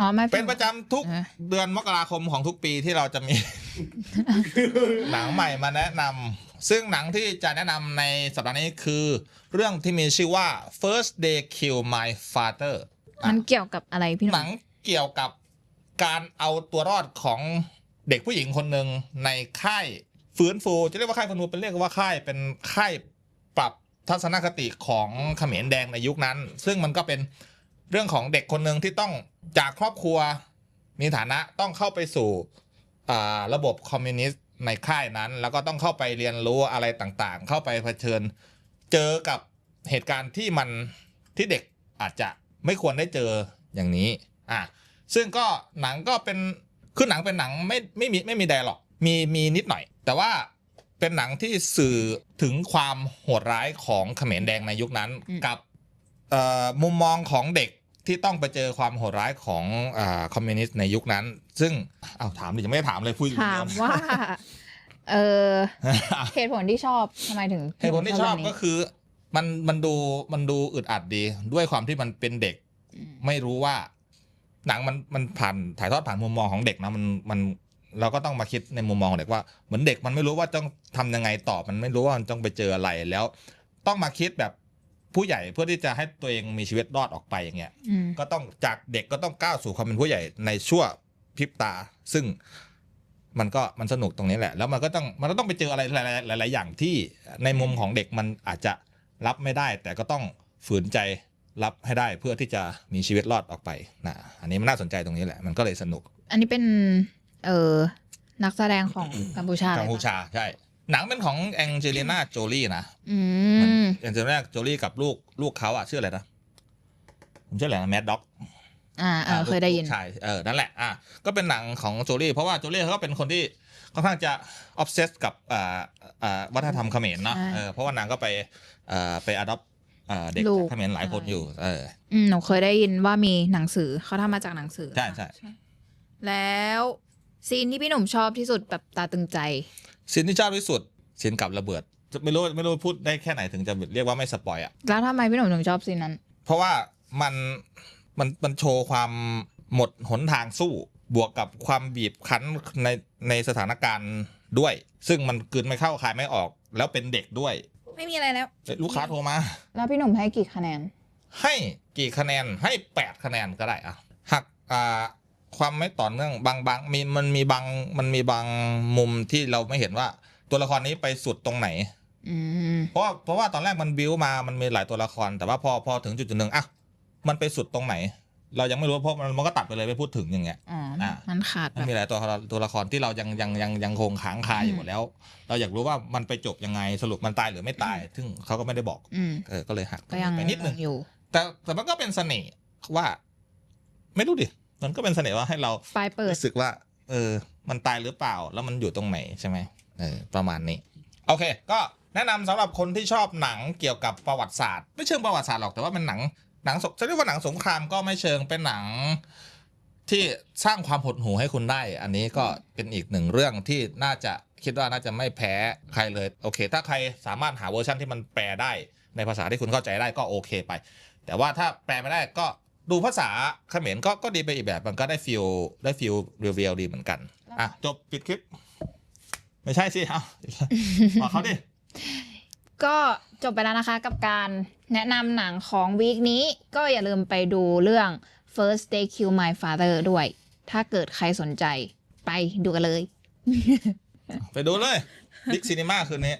อ๋อไม่เป็นประจำทุกเออเดือนมกราคมของทุกปีที่เราจะมี หนังใหม่มาแนะนำซึ่งหนังที่จะแนะนำในสัปดาห์นี้คือ เรื่องที่มีชื่อว่า First Day Kill My Father อะ มันเกี่ยวกับอะไรพี่หหนุ่นัมงเกี่ยวกับการเอาตัวรอดของเด็กผู้หญิงคนหนึ่งในค่ายฟื้นฟู จะเรียกว่าค่ายฟื้นฟูเป็นเรียกว่าค่ายเป็นค่ายปรับทัศนคติของเขมรแดงในยุคนั้น ซึ่งมันก็เป็น เรื่องของเด็กคนหนึ่งที่ต้องจากครอบครัวมีฐานะต้องเข้าไปสู่ระบบคอมมิวนิสต์ในค่ายนั้น แล้วก็ต้องเข้าไปเรียนรู้อะไรต่างๆ เข้าไปเผชิญ เจอกับเหตุการณ์ที่มันที่เด็กอาจจะไม่ควรได้เจออย่างนี้อะซึ่งก็หนังก็เป็นคือหนังเป็นหนังไม่ไม่มีไม่มีแดร์หรอกมีมีนิดหน่อย แต่ว่าเป็นหนังที่สื่อถึงความโหดร้ายของเขมรแดงในยุคนั้นกับมุมมองของเด็ก ที่ต้องไปเจอความโหดร้ายของอ่าคอมมิวนิสต์ในยุคนั้น ซึ่งอ้าวถามดิยังไม่ได้ถามเลยพูดอยู่คนถาเดียมว่าเออวเหตุผลที่ชอบทำไมถึงเหตุผลที่ชอบก็คือ มันมันดูมันดูอึดอัดดี ด้วยความที่มันเป็นเด็กมไม่รู้ว่า หนังมันมันผ่านถ่ายทอดผ่านมุมมองของเด็กนะมันมันเราก็ต้องมาคิดในมุมมองของเด็กว่าเหมือนเด็กมันไม่รู้ว่าต้องทำยังไงต่อมันไม่รู้ว่ามันต้องไปเจออะไรแล้ว ต้องมาคิดแบบ ผู้ใหญ่เพื่อที่จะให้ตัวเองมีชีวิตรอดออกไปอย่างเงี้ยอืมก็ต้องจากเด็กก็ต้องก้าวสู่ความเป็นผู้ใหญ่ในชั่วพริบตา ซึ่งมันก็มันสนุกตรงนี้แหละ แล้วมันก็ต้องมันก็ต้องไปเจออะไรหลายๆหลายๆอย่างที่ในมุมของเด็กมันอาจจะรับไม่ได้ แต่ก็ต้องฝืนใจรับให้ได้เพื่อที่จะมีชีวิตรอดออกไปนะอันนี้มันน่าสนใจตรงนี้แหละ มันก็เลยสนุก อันนี้เป็น เออนักแสดงของกัมพูชากัมพูเลยปะชาใช่ หนังเป็นของแองเจลิน่าโจลี่นะอืมแองเจลิน่าโจลี่กับลูกลูกเขาอะชื่ออะไรนะผมชื่ออะไรนะแมดด็อกอ่าเออเคยได้ยินใช่เออนั่นแหละอะก็เป็นหนังของโจลี่เพราะว่าโจลี่เขาก็เป็นคนที่ค่อนข้างจะออฟเซสกับอ่าอ่าวัฒนธรรมเขมรเนาะใช่เออเพราะว่านางก็ไปอ่าไปอดอปเด็กลูกเขมรหลายคนใช่อยู่ เอออืมหนูเคยได้ยินว่ามีหนังสือเขาทำมาจากหนังสือ ใช่ใช่แล้วซีนที่พี่หนุ่มชอบที่สุดแบบตาตึงใจ ซีนที่ชอบที่สุดซีนกับระเบิด ไม่รู้ไม่รู้พูดได้แค่ไหนถึงจะเรียกว่าไม่สปอยอะแล้วทำไมพี่หนุ่มถึงชอบซีนนั้น เพราะว่ามันมันมันโชว์ความหมดหนทางสู้บวกกับความบีบคั้นในในสถานการณ์ด้วย ซึ่งมันกลืนไม่เข้าคายไม่ออก แล้วเป็นเด็กด้วย ไม่มีอะไรแล้วเอ้ยลูกค้าโทรมา แล้วพี่หนุ่มให้กี่คะแนน ให้กี่คะแนนให้แปดคะแนนก็ได้อะหักอ่า ความไม่ต่อเนื่องบางบางมีมันมีบางมันมีบางมุมที่เราไม่เห็นว่า ตัวละครนี้ไปสุดตรงไหนอืมเพราะว่าเพราะว่าตอนแรกมันบิวมามันมีหลายตัวละคร แต่ว่าพอพอถึงจุดจุดหนึ่งอะมันไปสุดตรงไหน เรายังไม่รู้เพราะมันมันก็ตัดไปเลยไม่พูดถึงอย่างเงี้ยอ๋ออ่ามันขาดมันแบบมีหลายตัวตัวละครที่เรายังยังยังยังคงค้างคาอยู่อืมแล้ว เราอยากรู้ว่ามันไปจบยังไงสรุปมันตายหรือไม่ตาย ซึ่งเขาก็ไม่ได้บอกอืมเออก็เลยหักก็ยังไปนิดนึงอยู่แต่แต่มันก็เป็นเสน่ห์ว่า ไม่รู้ดิ มันก็เป็นเสน่ห์ว่าให้เราปลายเปิดรู้สึกว่า เออ มันตายหรือเปล่า แล้วมันอยู่ตรงไหนใช่ไหมเออประมาณนี้ โอเค ก็แนะนำสำหรับคนที่ชอบหนังเกี่ยวกับประวัติศาสตร์ ไม่เชิงประวัติศาสตร์หรอกแต่ว่าเป็นหนังหนังสจะเรียกว่าหนังสงครามก็ไม่เชิงเป็นหนังที่สร้างความหดหู่ให้คุณได้ อันนี้ก็เป็นอีกหนึ่งเรื่องที่น่าจะคิดว่าน่าจะไม่แพ้ใครเลย โอเค ถ้าใครสามารถหาเวอร์ชันที่มันแปลได้ในภาษาที่คุณเข้าใจได้ก็โอเคไป แต่ว่าถ้าแปลไม่ได้ก็ ดูภาษาเขมรก็ก็ดีไปอีกแบบมันก็ได้ฟิลได้ฟิลเรียลๆดีเหมือนกันอะจบปิดคลิป ไม่ใช่สิเอาบอกเขาดิก็จบไปแล้วนะคะกับการแนะนำหนังของวีคนี้ ก็อย่าลืมไปดูเรื่อง First Day Kill My Father ด้วย ถ้าเกิดใครสนใจไปดูกันเลย ไปดูเลยบิ๊กซีนีมาคืนนี้